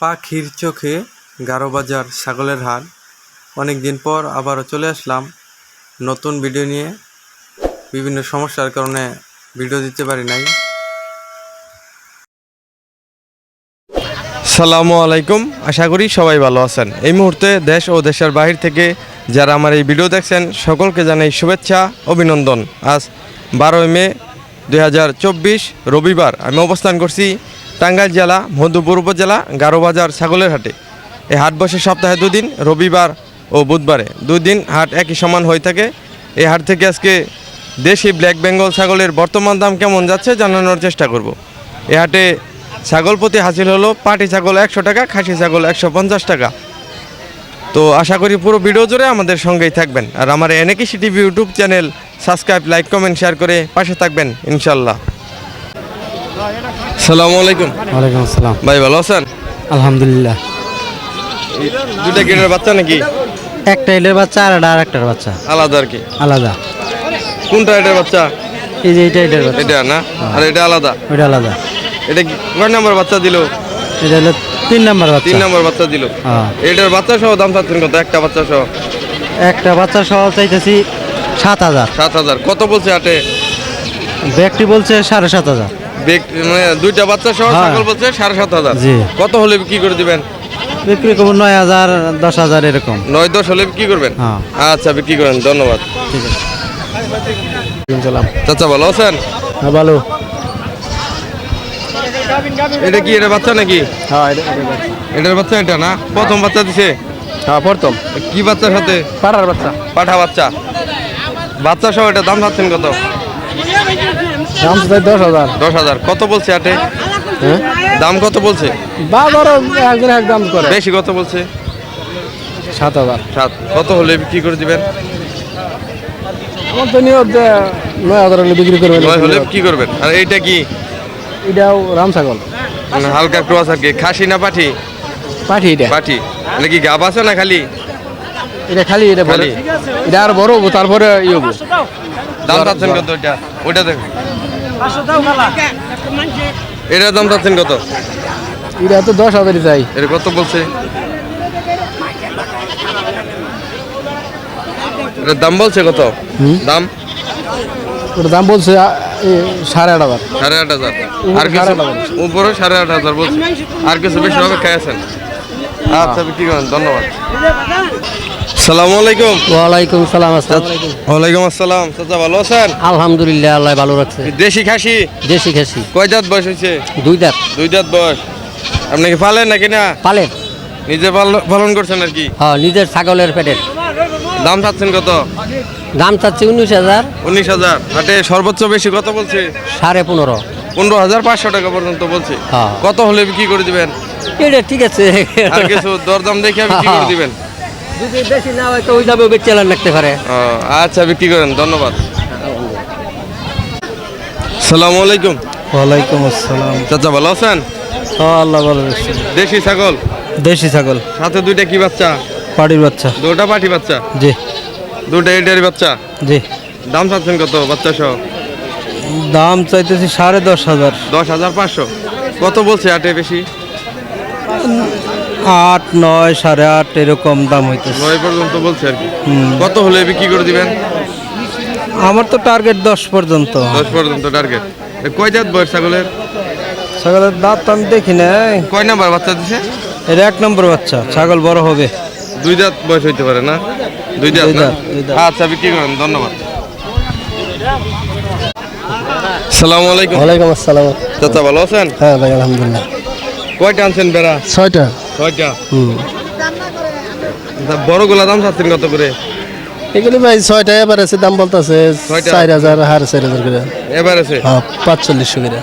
পাখির চোখে গারো বাজার ছাগলের হাট অনেক দিন পর আবারও চলে আসলাম নতুন ভিডিও নিয়ে। বিভিন্ন সমস্যার কারণে ভিডিও দিতে পারি নাই। সালামু আলাইকুম, আশা করি সবাই ভালো আছেন। এই মুহূর্তে দেশ ও দেশের বাহির থেকে যারা আমার এই ভিডিও দেখছেন, সকলকে জানাই শুভেচ্ছা, অভিনন্দন। আজ বারোই মে দু হাজার চব্বিশ রবিবার আমি অবস্থান করছি টাঙ্গাইল জেলা, মধুপুর উপজেলা, গারোবাজার, ছাগলের হাটে। এই হাট বসে সপ্তাহে দুদিন, রবিবার ও বুধবারে। দুই দিন হাট একই সমান হয়ে থাকে। এই হাট থেকে আজকে দেশি ব্ল্যাক বেঙ্গল ছাগলের বর্তমান দাম কেমন যাচ্ছে জানানোর চেষ্টা করব। এ হাটে ছাগল প্রতি হাসিল হলো পাটি ছাগল একশো টাকা, খাসি ছাগল একশো পঞ্চাশ টাকা। তো আশা করি পুরো ভিডিও জুড়ে আমাদের সঙ্গেই থাকবেন। আর আমার এনেকিসি TV YouTube channel subscribe, like, comment, share করে পাশে থাকবেন, ইনশাল্লাহ। সালামু আলাইকুম। ওয়ালাইকুম আসসালাম। ভাই ভালো আছেন? আলহামদুলিল্লাহ। দুটা গিরের বাচ্চা নাকি? একটা এলের বাচ্চা আর আর একটার বাচ্চা। আলাদা আর কি? আলাদা। কোনটা এটার বাচ্চা? এই যে এটা এটার বাচ্চা। এটা না? আর এটা আলাদা? ওইটা আলাদা। এটা কয় নম্বর বাচ্চা দিল? এটা হলো তিন নাম্বার বাচ্চা। তিন নম্বর বাচ্চা দিল। হ্যাঁ। এটার বাচ্চা সহ দাম চাচ্ছেন কত? একটা বাচ্চা সহ একটা বাচ্চা সহ চাইতেছি সাত হাজার। সাত হাজার। কত বলছে হাটে? ব্যাগটি বলছে সাড়ে সাত হাজার। দুইটা বাচ্চা সহ হ্যাঁ। ছাগল বলছে সাড়ে সাত হাজার। কত হলে কি করে দিবেন? বিক্রি করব নয় হাজার দশ হাজার এরকম। নয় দশ হলে কি করবেন? হ্যাঁ। আচ্ছা বিক্রি করেন ধন্যবাদ। ঠিক আছে। চাচা ভালো আছেন? হ্যাঁ ভালো। এটা কি এটা বাচ্চা নাকি? হ্যাঁ এটার বাচ্চা এটা না? প্রথম বাচ্চা দিছে? হ্যাঁ প্রথম। কি বাচ্চার সাথে? পাড়ার বাচ্চা। পাঠা বাচ্চা। বাচ্চা সহ এটা দাম চাচ্ছেন কত? দাম দশ হাজার। দশ হাজার। কত বলছে হাটে হ্যাঁ? দাম কত বলছে? একজন এক দাম করে। বেশি কত বলছে? সাত হাজার। সাত। কত হলে বিক্রি করে দিবেন? আমার তো নিয়ত যে নয় হাজার হলে বিক্রি করবে নয় হলে কি করবেন? আর এইটা কি? এটাও রাম ছাগল। মানে হালকা ক্রস আর কি। খাসি না পাঠি? পাঠি এটা। পাঠি। মানে কি গাব আছে না খালি? এটা খালি এটা বলে খালি? এটা আর বড় হব তারপরে ইয়ে হব। দাম চাচ্ছেন কত এটা ওইটা দেখুন। এটার দাম চাচ্ছেন কত? এটা তো দশ হাজারই চাই। এটা কত বলছে? এটার দাম বলছে কত? দাম? ওটার দাম বলছে সাড়ে আট হাজার। সাড়ে আট হাজার। আর কিছু। উপরে সাড়ে আট হাজার বলছে। আর কিছু বেশি অপেক্ষায় আছেন। আচ্ছা বিক্রি করেন ধন্যবাদ। সালামু আলাইকুম। ওয়ালাইকুম সালাম ওয়ালাইকুম আসসালাম। চাচা ভালো আছেন? আলহামদুলিল্লাহ আল্লাহ ভালো রাখছে। দেশি খাসি? দেশি খেসি। কয় দাঁত বয়স হয়েছে? দুই দাঁত দুই দাঁত বয়স। আপনি কি পালেন নাকি না? নিজে পালন করছেন আর কি? হ্যাঁ নিজের ছাগলের পেটের। দাম চাচ্ছেন কত? দাম চাচ্ছে উনিশ হাজার। উনিশ হাজার। হাটে সর্বোচ্চ বেশি কত বলছে? সাড়ে পনেরো। পনেরো হাজার পাঁচশো টাকা পর্যন্ত বলছে। হ্যাঁ। কত হলে বিক্রি করে দিবেন? এটা ঠিক আছে। আর কিছু দরদাম দেখে বিক্রি করে দিবেন? যদি বেশি না হয় তো ওই দামে বেচে রাখতে পারে। ও, আচ্ছা বিক্রি করেন ধন্যবাদ। সালামু আলাইকুম। ওয়ালাইকুম আসসালাম। চাচা ভালো আছেন? আল্লাহ ভালো দেশি ছাগল? দেশি ছাগল। সাথে দুইটা কি বাচ্চা? পাড়ির বাচ্চা। দুটা পাটি বাচ্চা? জি। দুটা এটারি বাচ্চা? জি। দাম চাচ্ছেন কত বাচ্চা সহ দাম চাইতেছি সাড়ে দশ হাজার। দশ হাজার পাঁচশো। কত বলছে আটে বেশি? আট নয় সাড়ে আট এরকম দাম হইতেছে। নয় পর্যন্ত বলছে আর কি? হুম। কত হলে বিক্রি করে দিবেন? আমার তো টার্গেট দশ পর্যন্ত। দশ পর্যন্ত টার্গেট কয় জাত বয়স ছাগলের? ছাগলের দাঁত তো আমি দেখি না কয় নাম্বার বাচ্চা দিছে? এর এক নম্বর বাচ্চা ছাগল বড় হবে। দুই দাঁত বয়স হইতে পারে না? দুই দাঁত আচ্ছা বিক্রি করেন ধন্যবাদ। সালামু আলাইকুম। ওয়ালাইকুম আসসালাম। চাচা ভালো আছেন? হ্যাঁ ভাই আলহামদুলিল্লাহ। কয়টা আনছেন বেড়া? ছয়টা। ছয়টা। বড় গোলা দাম চাচ্ছেন কত করে? এগুলি ভাই ছয়টা এবার আছে দাম বলতেছে চার হাজার সাড়ে চার হাজার করে। এবার আছে? হ্যাঁ পাঁচচল্লিশশো করে।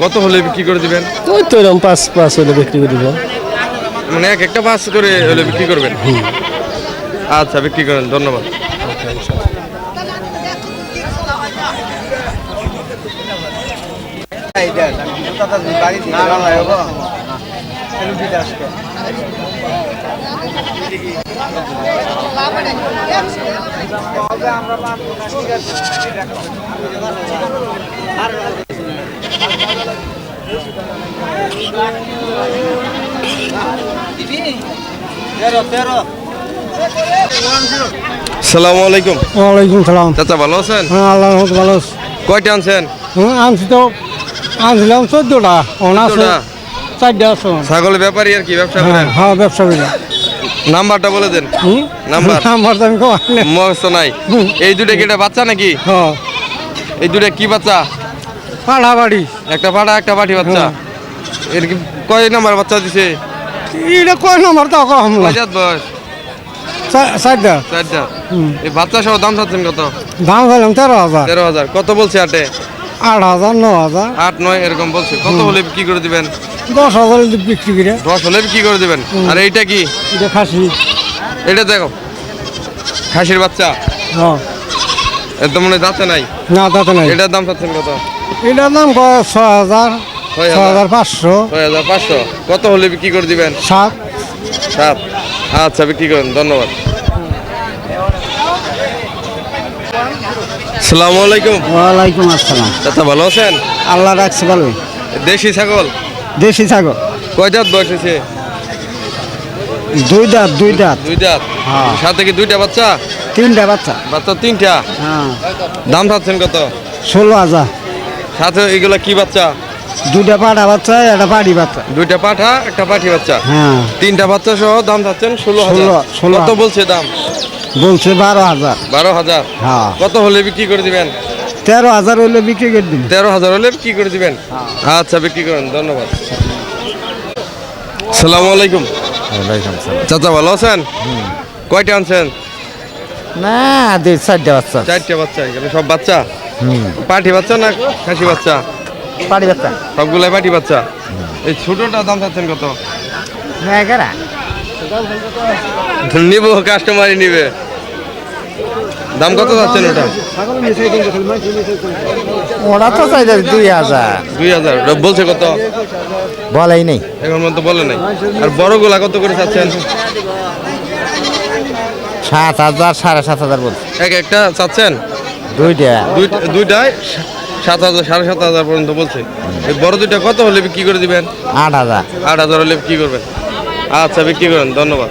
কত হলে বিক্রি করে দিবেন? ওই তো এরকম পাঁচ পাঁচ হলে বিক্রি করে দিব। মানে এক একটা পাঁচ করে হলে বিক্রি করবেন? আচ্ছা বিক্রি করেন ধন্যবাদ। বাড়ি সেলুন দিতে আলাইকুম। সালাম। চাচা ভালো আছেন? হ্যাঁ, আল্লাহ ভালো কয়টা আনছেন? হ্যাঁ, আনছি তো আনছিলাম চোদ্দটা। অনার্স চারটে আছে ছাগলের ব্যাপারী আর কি ব্যবসা হ্যাঁ করেন? হ্যাঁ ব্যবসা করি। নাম্বারটা বলে দেন? নাম্বার? নাম্বার আমি মস্ত নাই। এই দুটো কি এটা বাচ্চা নাকি? হ্যাঁ। এই দুটো কি বাচ্চা? পাড়া বাড়ি। একটা একটা বাচ্চা। এর কি কয় নাম্বার বাচ্চা দিছে? এটা কয় নম্বর কম বয়স? চারটা। চারটা। এই বাচ্চা সহ দাম চাচ্ছেন কত? দাম তেরো হাজার। তেরো হাজার। কত বলছে আটে? আট হাজার ন হাজার। আট নয় এরকম বলছে। কত হলে কি করে দিবেন? দশ হাজার বিক্রি করে। দশ হলে কি করে দিবেন? আর এইটা কি? এটা খাসি। এটা দেখো। খাসির বাচ্চা। হ্যাঁ। এর তো মনে যাচ্ছে নাই। না তাতে নাই। এটার দাম চাচ্ছেন কত? এটার দাম কয় ছ হাজার। ছয় হাজার। পাঁচশো। ছয় হাজার পাঁচশো। কত হলে বিক্রি করে দিবেন? সাত। সাত। আচ্ছা বিক্রি করেন। ধন্যবাদ। সালামু আলাইকুম। ওয়ালাইকুম আসসালাম। চাচা ভালো আছেন? আল্লাহ রাখছে ভালো দেশি ছাগল? দেশি ছাগল? কয় দাঁত বয়স হয়েছে? দুই দাঁত দুই দাঁত। দুই দাঁত? হ্যাঁ। সাথে কি দুইটা বাচ্চা? তিনটা বাচ্চা। বাচ্চা তিনটা? হ্যাঁ। দাম চাচ্ছেন কত? ষোলো হাজার। সাথে এগুলো কি বাচ্চা? দুইটা পাঠা বাচ্চা একটা পাড়ি বাচ্চা। দুইটা পাঠা একটা পাঠি বাচ্চা? হ্যাঁ। তিনটা বাচ্চা সহ দাম চাচ্ছেন ষোলো হাজার। কত বলছে দাম? বলছে বারো হাজার। বারো হাজার। হ্যাঁ। কত হলে বিক্রি করে দিবেন? তেরো হাজার হইলে বিক্রি করে দিন তেরো হাজার হলে বিক্রি করে দিবেন? আচ্ছা বিক্রি করেন ধন্যবাদ। সালামু আলাইকুম। চাচা ভালো আছেন? কয়টা আনছেন? না দুই চারটা বাচ্চা চারটে বাচ্চা সব বাচ্চা? পাটি বাচ্চা না খাসি বাচ্চা? বাচ্চা। সবগুলাই পাটি বাচ্চা? এই ছোটটা দাম চাচ্ছেন কত? নিব কাস্টমারই নিবে। দাম কত যাচ্ছেন ওটা? ওরা তো চাই দুই হাজার। দুই হাজার। বলছে কত? বলাই নেই। এখন মতো বলে নাই। আর বড়গুলা কত করে চাচ্ছেন? সাত হাজার সাড়ে সাত হাজার বলছে। এক একটা চাচ্ছেন? দুইটা। দুই দুইটায় সাত হাজার সাড়ে সাত হাজার পর্যন্ত বলছে। এই বড় দুইটা কত হলে বিক্রি করে দিবেন? আট হাজার। আট হাজার হলে বিক্রি করবেন। আচ্ছা বিক্রি করেন। ধন্যবাদ।